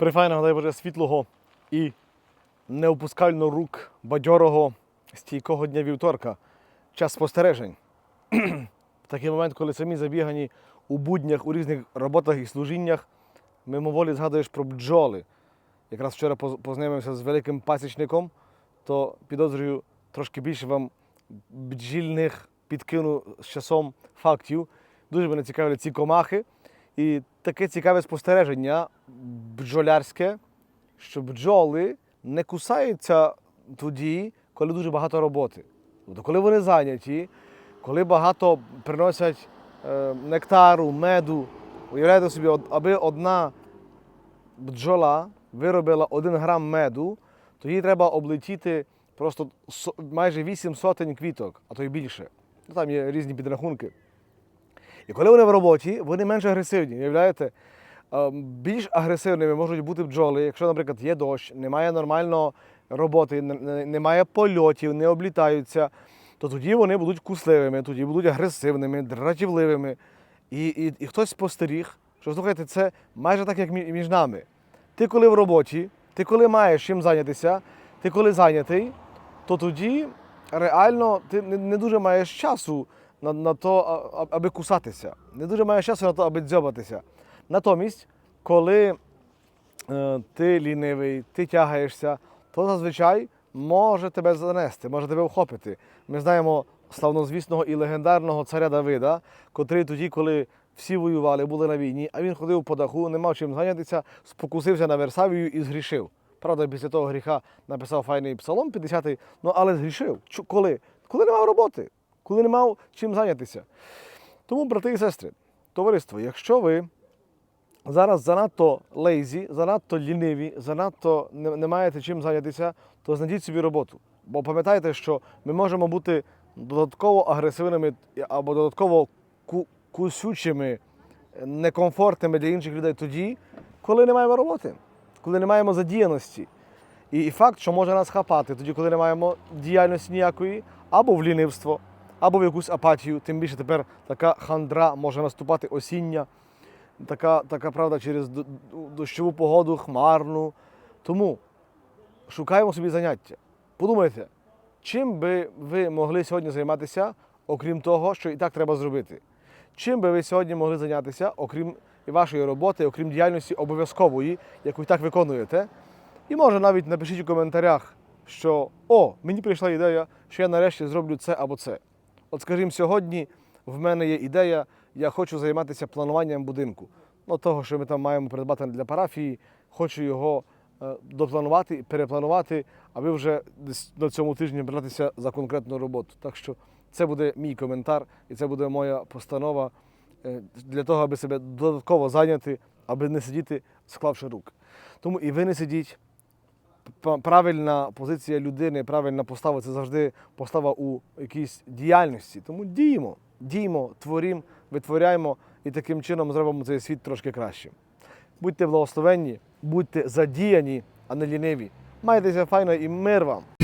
Добрий файного, дай Боже, світлого і неопускально рук бадьорого стійкого дня вівторка. Час спостережень. В такий момент, коли самі забігані у буднях, у різних роботах і служіннях, мимоволі згадуєш про бджоли. Якраз вчора познайомився з великим пасічником, то підозрюю трошки більше вам бджільних підкину з часом фактів. Дуже мене цікавлять ці комахи. І таке цікаве спостереження бджолярське, що бджоли не кусаються тоді, коли дуже багато роботи. Тобто, коли вони зайняті, коли багато приносять е, нектару, меду, уявляєте собі, аби одна бджола виробила один грам меду, то їй треба облетіти просто майже 8 сотень квіток, а то й більше. Ну, там є різні підрахунки. І коли вони в роботі, вони менш агресивні, уявляєте? Більш агресивними можуть бути бджоли, якщо, наприклад, є дощ, немає нормально роботи, немає польотів, не облітаються, то тоді вони будуть кусливими, тоді будуть агресивними, дратівливими. І, і, і хтось спостеріг, що слухайте, це майже так, як між нами. Ти коли в роботі, ти коли маєш чим зайнятися, ти коли зайнятий, то тоді реально ти не дуже маєш часу на, на то, аби кусатися. Не дуже маєш часу на то, аби дзьобатися. Натомість, коли е, ти лінивий, ти тягаєшся, то зазвичай може тебе занести, може тебе вхопити. Ми знаємо славнозвісного і легендарного царя Давида, котрий тоді, коли всі воювали, були на війні, а він ходив по даху, не мав чим зайнятися, спокусився на Версавію і згрішив. Правда, після того гріха написав файний псалом 50-й, ну але згрішив. Чу- Коли? Коли не мав роботи, коли не мав чим зайнятися. Тому, брати і сестри, товариство, якщо ви зараз занадто лейзі, занадто ліниві, занадто не, не маєте чим зайнятися, то знайдіть собі роботу. Бо пам'ятайте, що ми можемо бути додатково агресивними або додатково ку- кусючими, некомфортними для інших людей тоді, коли не маємо роботи, коли не маємо задіяності. І факт, що може нас хапати тоді, коли не маємо діяльності ніякої, або в лінивство, або в якусь апатію. Тим більше тепер така хандра може наступати осіння така, така правда через дощову погоду, хмарну. Тому шукаємо собі заняття. Подумайте, чим би ви могли сьогодні займатися, окрім того, що і так треба зробити? Чим би ви сьогодні могли зайнятися, окрім вашої роботи, окрім діяльності обов'язкової, яку і так виконуєте? І може навіть напишіть у коментарях, що о, мені прийшла ідея, що я нарешті зроблю це або це. От скажімо, сьогодні в мене є ідея, я хочу займатися плануванням будинку. Ну, того, що ми там маємо придбати для парафії, хочу його е, допланувати, перепланувати, аби вже десь на цьому тижні братися за конкретну роботу. Так що це буде мій коментар і це буде моя постанова е, для того, аби себе додатково зайняти, аби не сидіти, склавши рук. Тому і ви не сидіть. Правильна позиція людини, правильна постава це завжди постава у якійсь діяльності. Тому діємо, діємо, творімо, витворяємо і таким чином зробимо цей світ трошки кращим. Будьте благословенні, будьте задіяні, а не ліниві. Майтеся файно і мир вам!